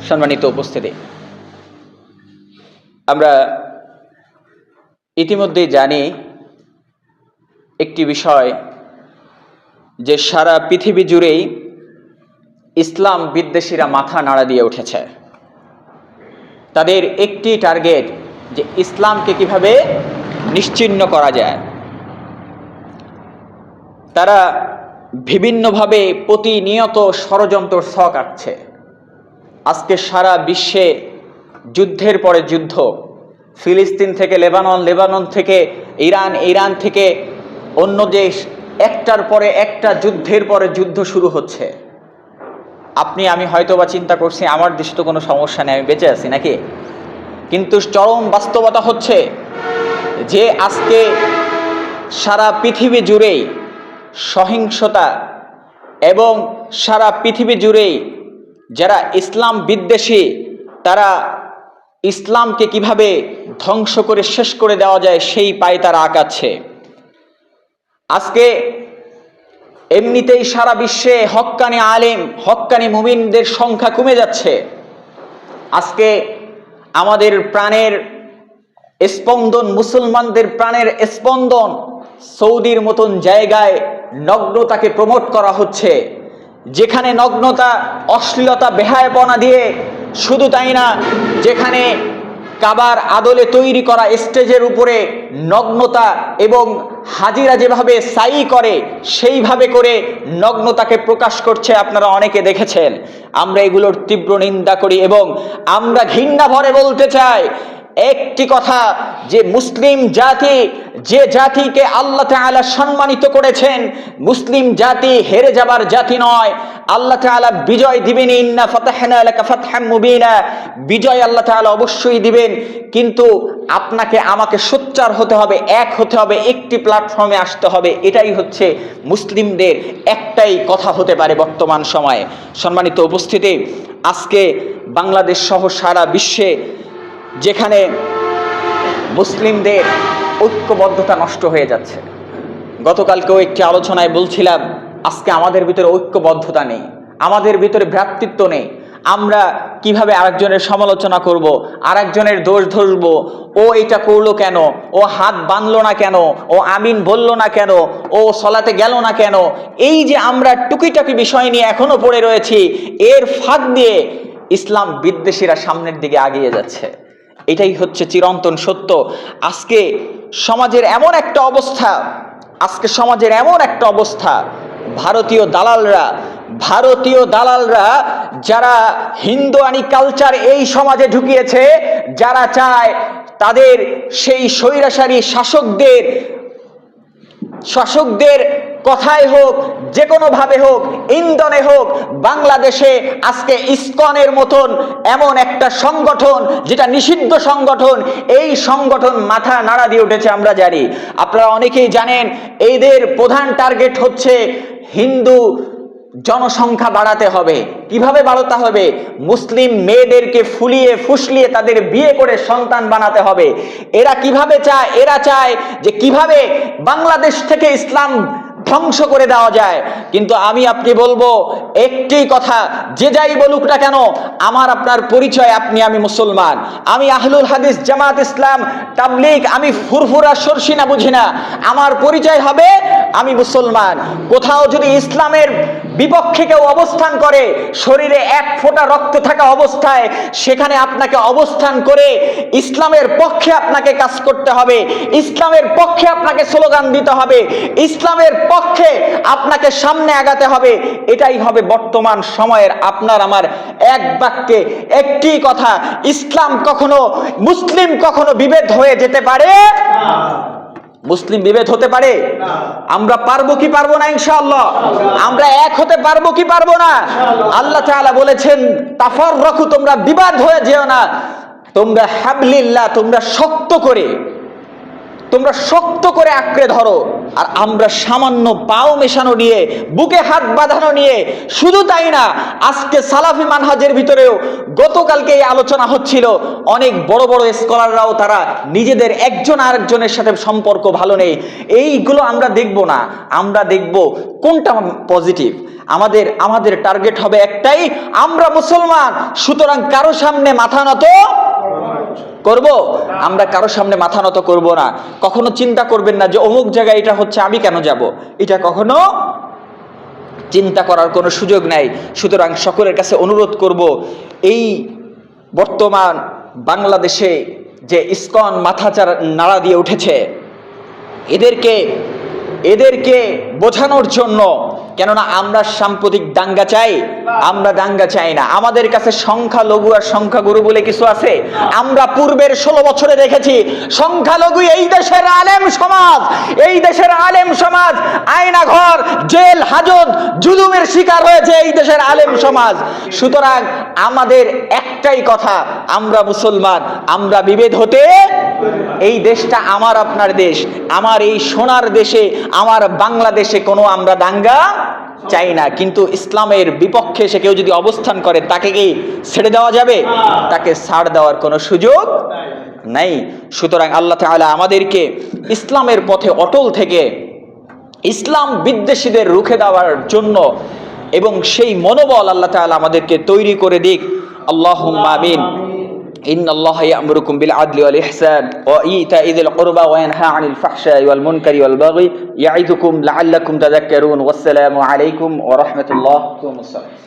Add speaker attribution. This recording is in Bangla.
Speaker 1: সম্মানিত উপস্থিতি। আমরা ইতিমধ্যেই জানি একটি বিষয় যে সারা পৃথিবী জুড়েই ইসলাম বিদ্বেষীরা মাথা নাড়া দিয়ে উঠেছে। তাদের একটি টার্গেট যে ইসলামকে কীভাবে নিশ্চিহ্ন করা যায়। তারা বিভিন্নভাবে প্রতিনিয়ত ষড়যন্ত্র ছক আঁকছে আজকে সারা বিশ্বে যুদ্ধের পরে যুদ্ধ। ফিলিস্তিন থেকে লেবানন লেবানন থেকে ইরান ইরান থেকে অন্য দেশ, একটার পরে একটা যুদ্ধের পরে যুদ্ধ শুরু হচ্ছে। আপনি, আমি হয়তো বা চিন্তা করছি, আমার দেশে তো কোনো সমস্যা নেই, আমি বেঁচে আছি নাকি? কিন্তু চরম বাস্তবতা হচ্ছে যে আজকে সারা পৃথিবী জুড়েই সহিংসতা এবং সারা পৃথিবী জুড়েই যারা ইসলাম বিদ্বেষী, তারা ইসলামকে কীভাবে ধ্বংস করে শেষ করে দেওয়া যায় সেই পায়ে তারা আঁকাচ্ছে আজকে এমনিতেই সারা বিশ্বে হক্কানি আলেম, হক্কানি মুমিনদের সংখ্যা কমে যাচ্ছে। আজকে আমাদের প্রাণের স্পন্দন, মুসলমানদের প্রাণের স্পন্দন সৌদির মতন জায়গায় নগ্নতাকে প্রমোট করা হচ্ছে। যেখানে নগ্নতা, অশ্লীলতা, বেহায়পনা দিয়ে শুধু তাই না, যেখানে কাবার আদলে তৈরি করা স্টেজের উপরে নগ্নতা এবং হাজিরা যেভাবে সাই করে, সেইভাবে করে নগ্নতাকে প্রকাশ করছে আপনারা অনেকে দেখেছেন। আমরা এগুলোর তীব্র নিন্দা করি এবং আমরা ঘৃণা ভরে বলতে চাই, একটি কথা, যে মুসলিম জাতি যে জাতিকে আল্লাহ তাআলা সম্মানিত করেছেন, মুসলিম জাতি হেরে যাবার জাতি নয়। আল্লাহ তাআলা বিজয় দিবেন, ইন্না ফাতাহনা বিজয় আল্লাহ তাআলা অবশ্যই দিবেন, কিন্তু আপনাকে আমাকে সোচ্চার হতে হবে, এক হতে হবে, একটি প্ল্যাটফর্মে আসতে হবে। এটাই হচ্ছে মুসলিমদের একটাই কথা হতে পারে বর্তমান সময়ে। সম্মানিত উপস্থিতি, আজকে বাংলাদেশ সহ সারা বিশ্বে যেখানে মুসলিমদের ঐক্যবদ্ধতা নষ্ট হয়ে যাচ্ছে। গতকালকেও একটি আলোচনায় বলছিলাম, আজকে আমাদের ভিতরে ঐক্যবদ্ধতা নেই, আমাদের ভিতরে ভ্রাতৃত্ব নেই। আমরা কীভাবে আরেকজনের সমালোচনা করব, আরেকজনের দোষ ধরব, ও এটা করল কেন, ও হাত বাঁধলো না কেন, ও আমিন বলল না কেন, ও সলাতে গেল না কেন, এই যে আমরা টুকিটাকি বিষয় নিয়ে এখনও পড়ে রয়েছি, এর ফাঁক দিয়ে ইসলাম বিদ্বেষীরা সামনের দিকে আগিয়ে যাচ্ছে। এটাই হচ্ছে চিরন্তন সত্য। আজকে সমাজের এমন একটা অবস্থা, আজকে সমাজের এমন একটা অবস্থা, ভারতীয় দালালরা ভারতীয় দালালরা যারা হিন্দুয়ানি কালচার এই সমাজে ঢুকিয়েছে, যারা চায় তাদের সেই স্বৈরাচারী শাসকদের শাসকদের কথায় হোক যে কোনোভাবে হোক, ইন্ধনে হোক, বাংলাদেশে আজকে ইস্কনের মতন এমন একটা সংগঠন, যেটা নিষিদ্ধ সংগঠন, এই সংগঠন মাথা নাড়া দিয়ে উঠেছে আমরা জানি। আপনারা অনেকেই জানেন, এদের প্রধান টার্গেট হচ্ছে হিন্দু জনসংখ্যা বাড়াতে হবে। কীভাবে বাড়াতে হবে? মুসলিম মেয়েদেরকে ফুলিয়ে ফুসলিয়ে তাদের বিয়ে করে সন্তান বানাতে হবে। এরা কীভাবে চায়? এরা চায় যে কীভাবে বাংলাদেশ থেকে ইসলাম ধ্বংস করে দেওয়া যায়। কিন্তু আমি আপনি বলব, একটি কথা, যে যাই বলুক না কেন, আমার আপনার পরিচয়, আপনি আমি মুসলমান। আমি আহলুল হাদিস, জামাত ইসলাম, তাবলিগ, আমি ফুরফুরা সরষি না বুঝি না। আমার পরিচয় হবে আমি মুসলমান। কোথাও যদি ইসলামের বিপক্ষে কেউ অবস্থান করে, শরীরে এক ফোঁটা রক্ত থাকা অবস্থায়, সেখানে আপনাকে অবস্থান করে ইসলামের পক্ষে আপনাকে কাজ করতে হবে, ইসলামের পক্ষে আপনাকে স্লোগান দিতে হবে, ইসলামের পক্ষে আপনাকে সামনে আগাতে হবে, এটাই হবে বর্তমান সময়ের আপনার আমার এক বাক্যে একটি কথা, ইসলাম কখনো মুসলিম কখনো বিভেদ হয়ে যেতে পারে মুসলিম বিভেদ হতে পারে? আমরা পারব কি পারব না ইনশাআল্লাহ? আমরা এক হতে পারব কি পারব না? আল্লাহ তাআলা বলেছেন তাফর তোমরা বিবাদ হয়ে যেও না। তোমরা হাবলিল্লাহ, তোমরা শক্ত করে তোমরা শক্ত করে আঁকড়ে ধরো, আর আমরা সামান্য পাও মেশানো নিয়ে, বুকে হাত বাঁধানো নিয়ে, শুধু তাই না, আজকে সালাফি মানহাজের ভিতরেও গতকালকে এই আলোচনা হচ্ছিল। অনেক বড় বড় স্কলাররাও তারা নিজেদের একজন আরেকজনের সাথে সম্পর্ক ভালো নেই। এইগুলো আমরা দেখব না। আমরা দেখব কোনটা পজিটিভ আমাদের আমাদের টার্গেট হবে একটাই, আমরা মুসলমান, সুতরাং কারও সামনে মাথা নত করব? আমরা কারও সামনে মাথা নত করব না। কখনো চিন্তা করবেন না যে অমুক জায়গায় এটা হচ্ছে, আমি কেন যাব? এটা কখনো চিন্তা করার কোনো সুযোগ নাই। সুতরাং সকলের কাছে অনুরোধ করব, এই বর্তমান বাংলাদেশে যে ইসকন মাথাচার নাড়া দিয়ে উঠেছে, এদেরকে এদেরকে বোঝানোর জন্য কেননা আমরা সাম্প্রতিক দাঙ্গা চাই, আমরা দাঙ্গা চাই না। আমাদের কাছে সংখ্যালঘু আর সংখ্যাগুরু বলে কিছু আছে? আমরা পূর্বের ষোলো বছরে দেখেছি, সংখ্যালঘু এই দেশের আলেম সমাজ, এই দেশের আলেম সমাজ আয়না ঘর জেল, হাজত, জুলুমের শিকার হয়েছে এই দেশের আলেম সমাজ। সুতরাং আমাদের একটাই কথা, আমরা মুসলমান, আমরা বিভেদ হতে এই দেশটা আমার আপনার দেশ, আমার এই সোনার দেশে, আমার বাংলাদেশে কোনো আমরা দাঙ্গা চাই না, কিন্তু ইসলামের বিপক্ষে সে কেউ যদি অবস্থান করে, তাকে কি ছেড়ে দেওয়া যাবে? তাকে ছাড় দেওয়ার কোনো সুযোগ নাই। সুতরাং আল্লাহ তাআলা আমাদেরকে ইসলামের পথে অটল থেকে ইসলাম বিদ্বেষীদের রুখে দেওয়ার জন্য এবং সেই মনোবল আল্লাহ তাআলা আমাদেরকে তৈরি করে দিক। আল্লাহ আমিন। إن الله يأمركم بالعدل والإحسان وإيتاء ذي القربى وينهى عن الفحشاء والمنكر والبغي يعظكم لعلكم تذكرون والسلام عليكم ورحمة الله وبركاته.